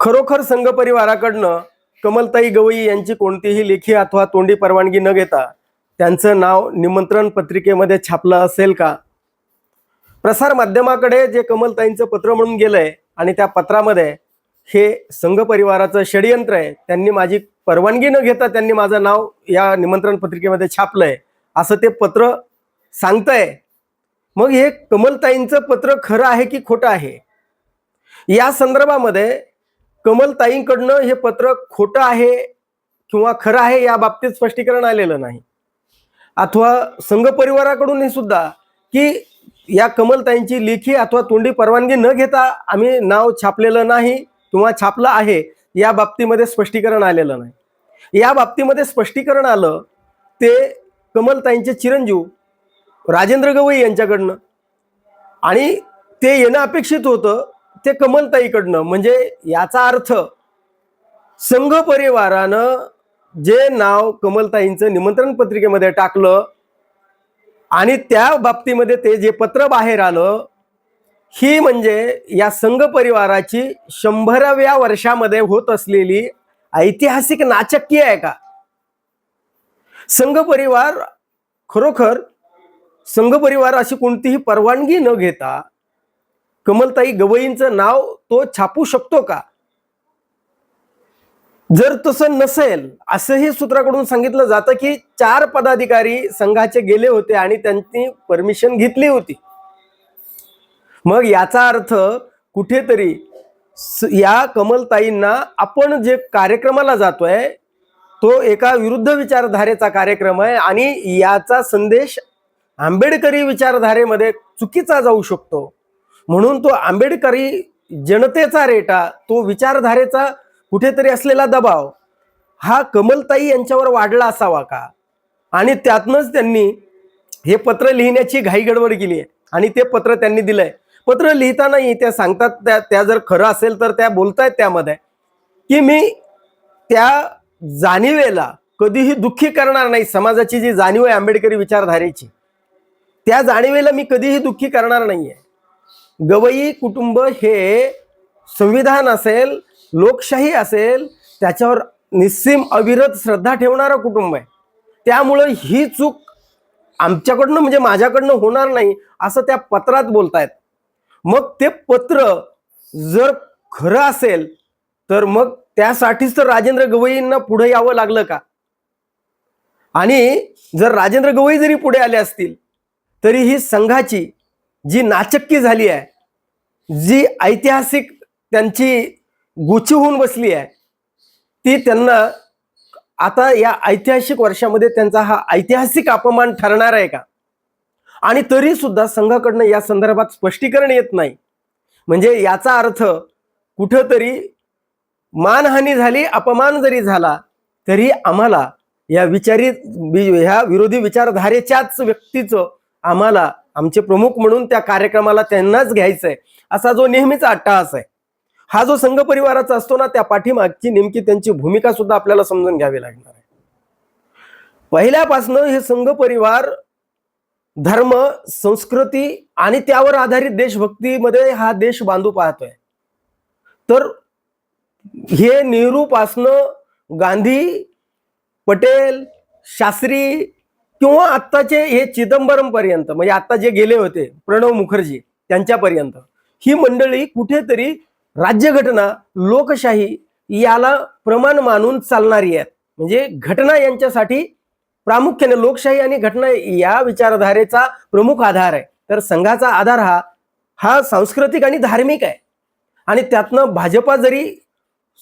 खरोखर संघ परिवाराकडनं कमलताई गवई यांची कोणतीही लेखी अथवा तोंडी परवानगी न घेता त्यांचं नाव निमंत्रण पत्रिकेमध्ये छापलं असेल का? प्रसार माध्यमाकडे जे कमलताईंचं पत्र म्हणून गेलंय आणि त्या पत्रामध्ये हे संघ परिवाराचं षडयंत्र आहे त्यांनी माझी परवानगी न घेता त्यांनी माझं नाव या निमंत्रण पत्रिकेमध्ये छापलंय असं ते पत्र सांगतंय. मग हे कमलताईंचं पत्र खरं आहे की खोटं आहे? या संदर्भामध्ये कमलताईंकडनं हे पत्र खोटं आहे किंवा खरं आहे या बाबतीत स्पष्टीकरण आलेलं नाही. अथवा संघ परिवाराकडून सुद्धा की या कमलताईंची लेखी अथवा तोंडी परवानगी न घेता आम्ही नाव छापलेलं नाही किंवा छापलं आहे या बाबतीमध्ये स्पष्टीकरण आलेलं नाही. या बाबतीमध्ये स्पष्टीकरण आलं ते कमलताईंचे चिरंजीव राजेंद्र गवई यांच्याकडनं. आणि ते येणं अपेक्षित होतं ते कमलताईकडनं. म्हणजे याचा अर्थ संघ परिवारानं जे नाव कमलताईंचं निमंत्रण पत्रिकेमध्ये टाकलं आणि त्या बाबतीमध्ये ते जे पत्र बाहेर आलं ही म्हणजे या संघ परिवाराची शंभराव्या वर्षामध्ये होत असलेली ऐतिहासिक नाचक्की आहे का? संघ परिवार खरोखर संघ परिवार अशी कोणतीही परवानगी न घेता कमलताई गवईंचं नाव तो छापू शकतो का? जर तसं नसेल असंही सूत्राकडून सांगितलं जातं की चार पदाधिकारी संघाचे गेले होते आणि त्यांनी परमिशन घेतली होती. मग याचा अर्थ कुठेतरी या कमलताईंना आपण जे कार्यक्रमाला जातोय तो एका विरुद्ध विचारधारेचा कार्यक्रम आहे आणि याचा संदेश आंबेडकरी विचारधारेमध्ये चुकीचा जाऊ शकतो. म्हणून तो आंबेडकरी जनतेचा रेटा तो विचारधारेचा कुठेतरी असलेला दबाव हा कमलताई यांच्यावर वाढला असावा का? आणि त्यातनंच त्यांनी हे पत्र लिहिण्याची घाई गडबड केली आहे. आणि ते पत्र त्यांनी दिलंय. पत्र लिहितानाही त्या सांगतात त्या त्या जर खरं असेल तर त्या बोलतायत त्यामध्ये की मी त्या जाणीवेला कधीही दुःखी करणार नाही समाजाची जी जाणीव आहे आंबेडकरी विचारधारेची त्या जाणीवेला मी कधीही दुःखी करणार नाहीये. गवई कुटुंब हे संविधान असेल लोकशाही असेल त्याच्यावर निस्सीम अविरत श्रद्धा ठेवणारं कुटुंब आहे. त्यामुळं ही चूक आमच्याकडनं म्हणजे माझ्याकडनं होणार नाही असं त्या पत्रात बोलतायत. मग ते पत्र जर खरं असेल तर मग त्यासाठीच तर राजेंद्र गवईंना पुढे यावं लागलं का? आणि जर राजेंद्र गवई जरी पुढे आले असतील तरी ही संघाची जी नाचक्की झाली आहे जी ऐतिहासिक त्यांची गुची होऊन बसली आहे ती त्यांना आता या ऐतिहासिक वर्षामध्ये त्यांचा हा ऐतिहासिक अपमान ठरणार आहे का? आणि तरी सुद्धा संघाकडनं या संदर्भात स्पष्टीकरण येत नाही. म्हणजे याचा अर्थ कुठंतरी मानहानी झाली अपमान जरी झाला तरी आम्हाला या विचारी ह्या विरोधी विचारधारेच्याच व्यक्तीचं आम्हाला आमचे प्रमुख म्हणून त्या कार्यक्रमाला त्यांनाच घ्यायचं आहे असा जो नेहमीचा अट्टहास आहे. हा जो संघ परिवाराचा असतो ना त्या पाठीमागची नेमकी त्यांची भूमिका सुद्धा आपल्याला समजून घ्यावी लागणार आहे. पहिल्यापासनं हे संघ परिवार धर्म संस्कृती आणि त्यावर आधारित देशभक्तीमध्ये हा देश बांधू पाहतोय. तर हे नेहरूपासनं गांधी पटेल शास्त्री किंवा आत्ताचे हे चिदंबरम पर्यंत म्हणजे आता जे गेले होते प्रणव मुखर्जी त्यांच्यापर्यंत ही मंडळी कुठेतरी राज्यघटना लोकशाही याला प्रमाण मानून चालणारी आहेत. म्हणजे घटना यांच्यासाठी प्रामुख्याने लोकशाही आणि घटना या विचारधारेचा प्रमुख आधार आहे. तर संघाचा आधार हा हा सांस्कृतिक आणि धार्मिक आहे. आणि त्यातनं भाजपा जरी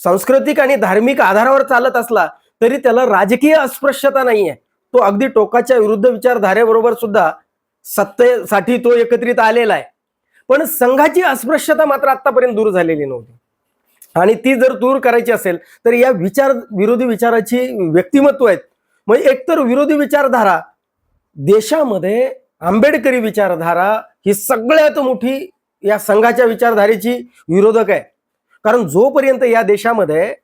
सांस्कृतिक आणि धार्मिक आधारावर चालत असला तरी त्याला राजकीय अस्पृश्यता नाही आहे तो अगदी टोकाच्या विरुद्ध विचारधारेबरोबर सुद्धा सत्तेसाठी तो एकत्रित आलेला आहे. पण संघाची अस्पृश्यता मात्र आतापर्यंत दूर झालेली नव्हती. आणि ती जर दूर करायची असेल तर या विचार विरोधी विचाराची व्यक्तिमत्व आहेत. म्हणजे एकतर विरोधी विचारधारा देशामध्ये आंबेडकरी विचारधारा ही सगळ्यात मोठी या संघाच्या विचारधारेची विरोधक आहे. कारण जोपर्यंत या देशामध्ये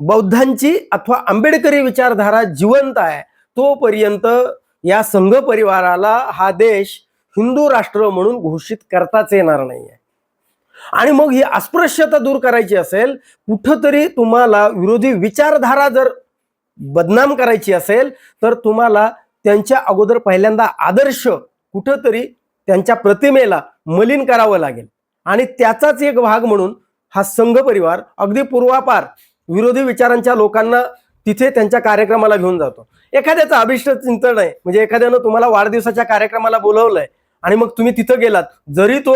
बौद्धांची अथवा आंबेडकरी विचारधारा जिवंत आहे तोपर्यंत या संघ परिवाराला हा देश हिंदू राष्ट्र म्हणून घोषित करताच येणार नाहीये. आणि मग ही अस्पृश्यता दूर करायची असेल कुठंतरी तुम्हाला विरोधी विचारधारा जर बदनाम करायची असेल तर तुम्हाला त्यांच्या अगोदर पहिल्यांदा आदर्श कुठंतरी त्यांच्या प्रतिमेला मलिन करावं लागेल. आणि त्याचाच एक भाग म्हणून हा संघ परिवार अगदी पूर्वापार विरोधी विचारांच्या लोकांना तिथे त्यांच्या कार्यक्रमाला घेऊन जातो. एखाद्याचं अभिष्ट चिंतन आहे म्हणजे एखाद्यानं तुम्हाला वाढदिवसाच्या कार्यक्रमाला बोलवलंय आणि मग तुम्ही तिथं गेलात जरी तो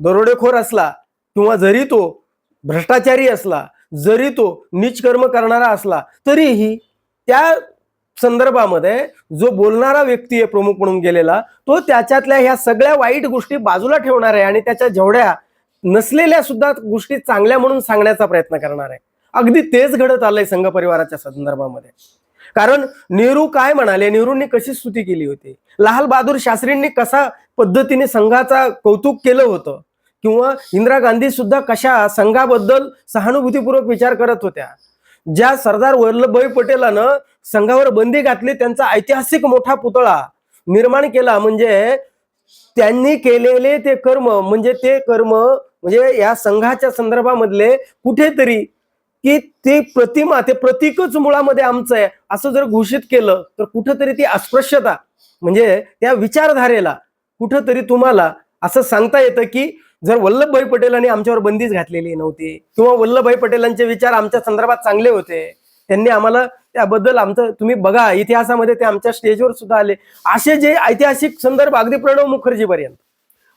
दरोडेखोर असला किंवा जरी तो भ्रष्टाचारी असला जरी तो निचकर्म करणारा असला तरीही त्या संदर्भामध्ये जो बोलणारा व्यक्ती आहे प्रमुख म्हणून गेलेला तो त्याच्यातल्या ह्या सगळ्या वाईट गोष्टी बाजूला ठेवणार आहे आणि त्याच्या जेवढ्या नसलेल्या सुद्धा गोष्टी चांगल्या म्हणून सांगण्याचा प्रयत्न करणार आहे. अगदी तेच घडत आलंय संघ परिवाराच्या संदर्भामध्ये. कारण नेहरू काय म्हणाले? नेहरूंनी कशी स्तुती केली होती? लाल बहादूर शास्त्रींनी कसा पद्धतीने संघाचा कौतुक केलं होतं? किंवा इंदिरा गांधी सुद्धा कशा संघाबद्दल सहानुभूतीपूर्वक विचार करत होत्या? ज्या सरदार वल्लभभाई पटेलानं संघावर बंदी घातली त्यांचा ऐतिहासिक मोठा पुतळा निर्माण केला म्हणजे त्यांनी केलेले ते कर्म म्हणजे ते कर्म म्हणजे या संघाच्या संदर्भामधले कुठेतरी की ते प्रतिमा ते प्रतीकच मुळामध्ये आमचं आहे. असं जर घोषित केलं तर कुठंतरी ती अस्पृश्यता म्हणजे त्या विचारधारेला कुठंतरी तुम्हाला असं सांगता येतं की जर वल्लभभाई पटेलांनी आमच्यावर बंदीच घातलेली नव्हती किंवा वल्लभभाई पटेलांचे विचार आमच्या संदर्भात चांगले होते त्यांनी आम्हाला त्याबद्दल आमचं तुम्ही बघा इतिहासामध्ये ते आमच्या स्टेजवर सुद्धा आले. असे जे ऐतिहासिक संदर्भ अगदी प्रणव मुखर्जी पर्यंत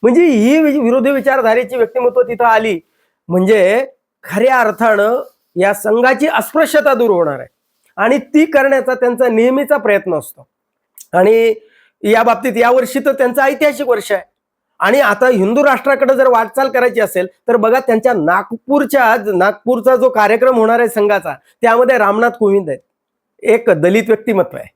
म्हणजे ही विरोधी विचारधारेची व्यक्तिमत्व तिथं आली. म्हणजे खऱ्या अर्थानं या संघाची अस्पृश्यता दूर होणार आहे. आणि ती करण्याचा त्यांचा नेहमीचा प्रयत्न असतो. आणि या बाबतीत यावर्षी तर त्यांचं ऐतिहासिक वर्ष आहे. आणि आता हिंदू राष्ट्राकडे जर वाटचाल करायची असेल तर बघा त्यांच्या नागपूरच्या नागपूरचा जो कार्यक्रम होणार आहे संघाचा त्यामध्ये रामनाथ कोविंद आहेत. एक दलित व्यक्तिमत्व आहे.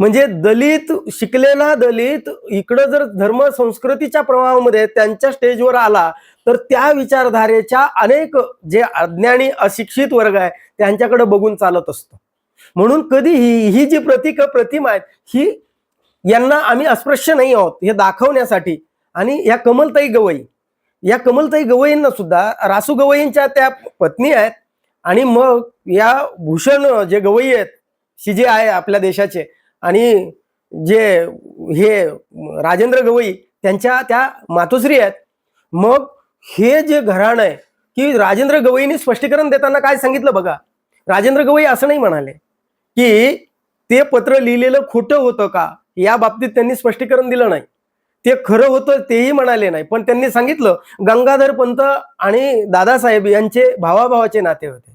म्हणजे दलित शिकलेला दलित इकडं जर धर्म संस्कृतीच्या प्रभावामध्ये त्यांच्या स्टेजवर आला तर त्या विचारधारेच्या अनेक जे अज्ञानी अशिक्षित वर्ग आहे त्यांच्याकडे बघून चालत असतो. म्हणून कधीही ही जी प्रतीक प्रतिमा आहेत ही यांना आम्ही अस्पृश्य नाही आहोत हे दाखवण्यासाठी. आणि या कमलताई गवई या कमलताई गवईंना सुद्धा रासू गवईंच्या त्या पत्नी आहेत आणि मग या भूषण जे गवई आहेत शिजे आहे आपल्या देशाचे आणि जे हे राजेंद्र गवई त्यांच्या त्या मातोश्री आहेत मग हे जे घराणं आहे की राजेंद्र गवईने स्पष्टीकरण देताना काय सांगितलं बघा? राजेंद्र गवई असं नाही म्हणाले की ते पत्र लिहिलेलं खोटं होतं का? या बाबतीत त्यांनी स्पष्टीकरण दिलं नाही. ते खरं होतं तेही म्हणाले नाही. पण त्यांनी सांगितलं गंगाधर पंत आणि दादासाहेब यांचे भावाभावाचे नाते होते.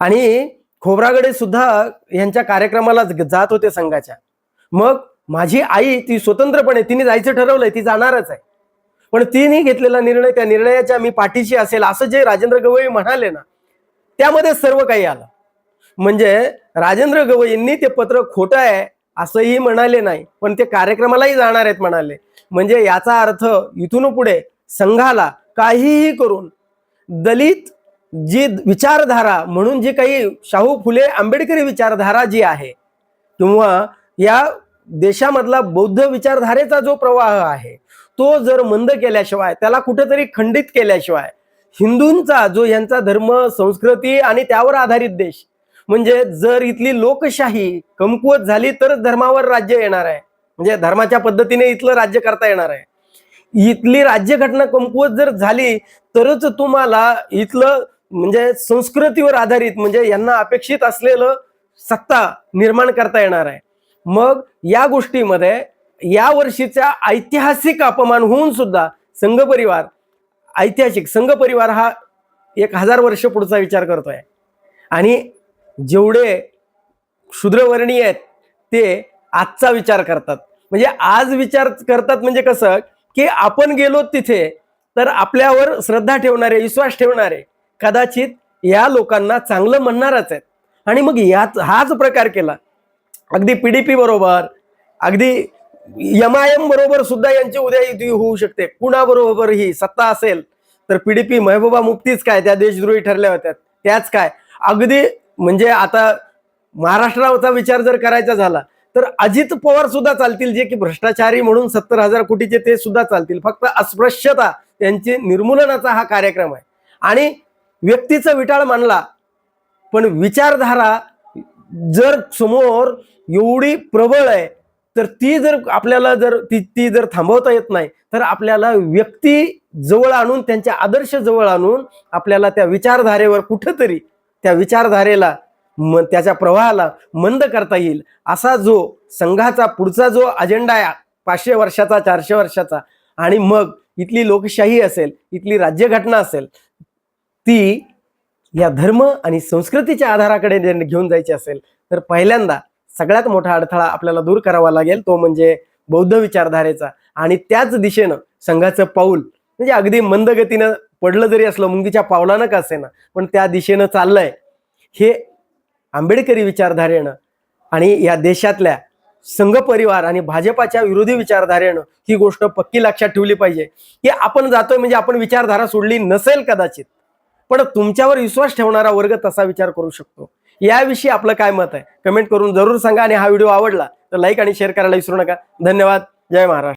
आणि खोबरागडे सुद्धा यांच्या कार्यक्रमाला जात होते संघाच्या. मग माझी आई ती स्वतंत्रपणे तिने जायचं ठरवलंय ती जाणारच आहे. पण तिने घेतलेला निर्णय त्या निर्णयाच्या मी पाठीशी असेल असं जे राजेंद्र गवई म्हणाले ना त्यामध्ये सर्व काही आलं. म्हणजे राजेंद्र गवईंनी ते पत्र खोटं आहे असंही म्हणाले नाही पण ते कार्यक्रमालाही जाणार आहेत म्हणाले. म्हणजे याचा अर्थ इथून पुढे संघाला काहीही करून दलित जी विचारधारा म्हणून जी काही शाहू फुले आंबेडकरी विचारधारा जी आहे किंवा या देशामधला बौद्ध विचारधारेचा जो प्रवाह आहे तो जर मंद केल्याशिवाय त्याला कुठेतरी खंडित केल्याशिवाय हिंदूंचा जो यांचा धर्म संस्कृती आणि त्यावर आधारित देश म्हणजे जर इथली लोकशाही कमकुवत झाली तरच धर्मावर राज्य येणार आहे. म्हणजे धर्माच्या पद्धतीने इथलं राज्य करता येणार आहे. इथली राज्यघटना कमकुवत जर झाली तरच तुम्हाला इथलं म्हणजे संस्कृतीवर आधारित म्हणजे यांना अपेक्षित असलेलं सत्ता निर्माण करता येणार आहे. मग या गोष्टीमध्ये या वर्षीचा ऐतिहासिक अपमान होऊन सुद्धा संघ परिवार ऐतिहासिक संघ परिवार हा एक हजार वर्ष पुढचा विचार करतोय. आणि जेवढे शूद्रवर्णीय आहेत ते आजचा विचार करतात. म्हणजे आज विचार करतात म्हणजे कसं की आपण गेलो तिथे तर आपल्यावर श्रद्धा ठेवणारे विश्वास ठेवणारे कदाचित या लोकांना चांगलं म्हणणारच आहेत. आणि मग याच हाच प्रकार केला. अगदी पीडीपी बरोबर अगदी एम आय एम बरोबर सुद्धा यांची उद्या युती होऊ शकते. कुणाबरोबर ही सत्ता असेल तर पीडीपी महबूबा मुफ्तीच काय त्या देशद्रोही ठरल्या होत्या. त्याच काय. अगदी म्हणजे आता महाराष्ट्राचा विचार जर करायचा झाला तर अजित पवार सुद्धा चालतील जे की भ्रष्टाचारी म्हणून सत्तर हजार कोटीचे ते सुद्धा चालतील. फक्त अस्पृश्यता त्यांचे निर्मूलनाचा हा कार्यक्रम आहे. आणि व्यक्तीचा विटाळ मानला. पण विचारधारा जर समोर एवढी प्रबळ आहे तर ती जर आपल्याला जर ती ती जर थांबवता येत नाही तर आपल्याला व्यक्ती जवळ आणून त्यांच्या आदर्श जवळ आणून आपल्याला त्या विचारधारेवर कुठंतरी त्या विचारधारेला म त्याच्या प्रवाहाला मंद करता येईल. असा जो संघाचा पुढचा जो अजेंडा आहे पाचशे वर्षाचा चारशे वर्षाचा आणि मग इथली लोकशाही असेल इथली राज्यघटना असेल ती या धर्म आणि संस्कृतीच्या आधाराकडे घेऊन जायची असेल तर पहिल्यांदा सगळ्यात मोठा अडथळा आपल्याला दूर करावा लागेल तो म्हणजे बौद्ध विचारधारेचा. आणि त्याच दिशेनं संघाचं पाऊल म्हणजे अगदी मंदगतीनं पडलं जरी असलं मुंगीच्या पावलानं का असेना पण त्या दिशेनं चाललंय. हे आंबेडकरी विचारधारेनं आणि या देशातल्या संघ परिवार आणि भाजपाच्या विरोधी विचारधारेनं ही गोष्ट पक्की लक्षात ठेवली पाहिजे. की आपण जातोय म्हणजे आपण विचारधारा सोडली नसेल कदाचित पण तुमच्यावर विश्वास ठेवणारा वर्ग तसा विचार करू शकतो. याविषयी आपलं काय मत आहे? कमेंट करून जरूर सांगा आणि हा व्हिडिओ आवडला तर लाईक आणि शेअर करायला विसरू नका. धन्यवाद. जय महाराष्ट्र.